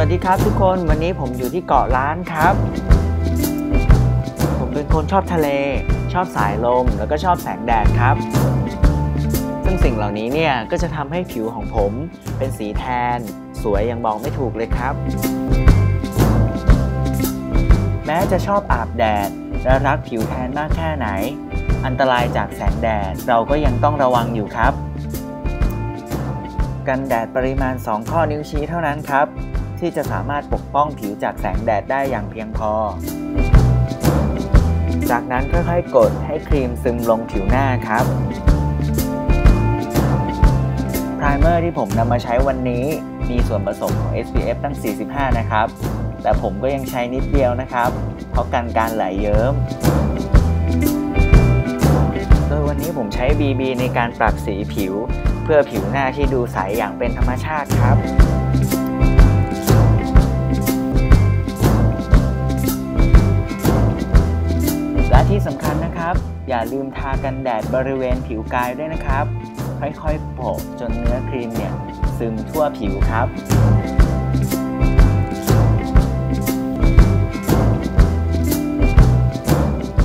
วัสดีครับทุกคนวันนี้ผมอยู่ที่เกาะล้านครับ ผมเป็นคนชอบทะเล ชอบสายลมแล้วก็ชอบแสงแดดครับ ซึ่งสิ่งเหล่านี้เนี่ยก็จะทำให้ผิวของผมเป็นสีแทน สวยยังบอกไม่ถูกเลยครับ แม้จะชอบอาบแดดและรักผิวแทนมากแค่ไหน อันตรายจากแสงแดดเราก็ยังต้องระวังอยู่ครับ กันแดดปริมาณ 2 ข้อนิ้วชี้เท่านั้นครับ ที่จะสามารถปกป้องผิวจากแสงแดดได้อย่างเพียงพอ จากนั้นค่อยๆกดให้ครีมซึมลงผิวหน้าครับไพรเมอร์ที่ผมนำมาใช้วันนี้มีส่วนผสมของ SPF ตั้ง 45 นะครับ แต่ผมก็ยังใช้นิดเดียวนะครับ เพราะกันการไหลเยิ้ม โดยวันนี้ผมใช้ BB ในการปรับสีผิว เพื่อผิวหน้าที่ดูใสอย่างเป็นธรรมชาติครับ อย่าลืมทากันแดดบริเวณผิวกายด้วยนะครับ ค่อยๆโปะจนเนื้อครีมเนี่ยซึมทั่วผิวครับ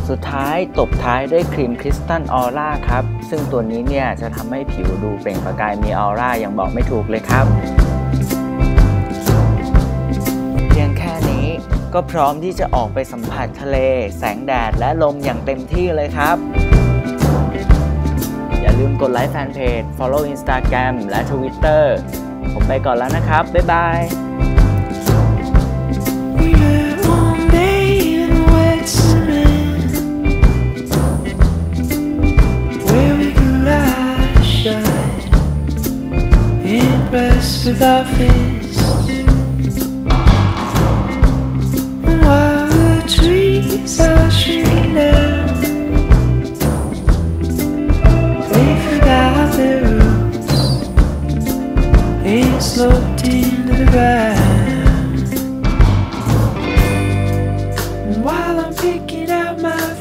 สุดท้ายตบท้ายด้วยครีมคริสตัลออร่าครับ ซึ่งตัวนี้เนี่ยจะทำให้ผิวดูเปล่งประกายมีออร่าอย่างบอกไม่ถูกเลยครับ ก็พร้อมที่จะออกไปสัมผัสทะเล แสงแดดและลมอย่างเต็มที่เลยครับ อย่าลืมกดไลค์แฟนเพจ follow Instagram และ Twitter ผมไปก่อนแล้วนะครับ บ๊ายบาย We were all made ground. And while I'm picking out my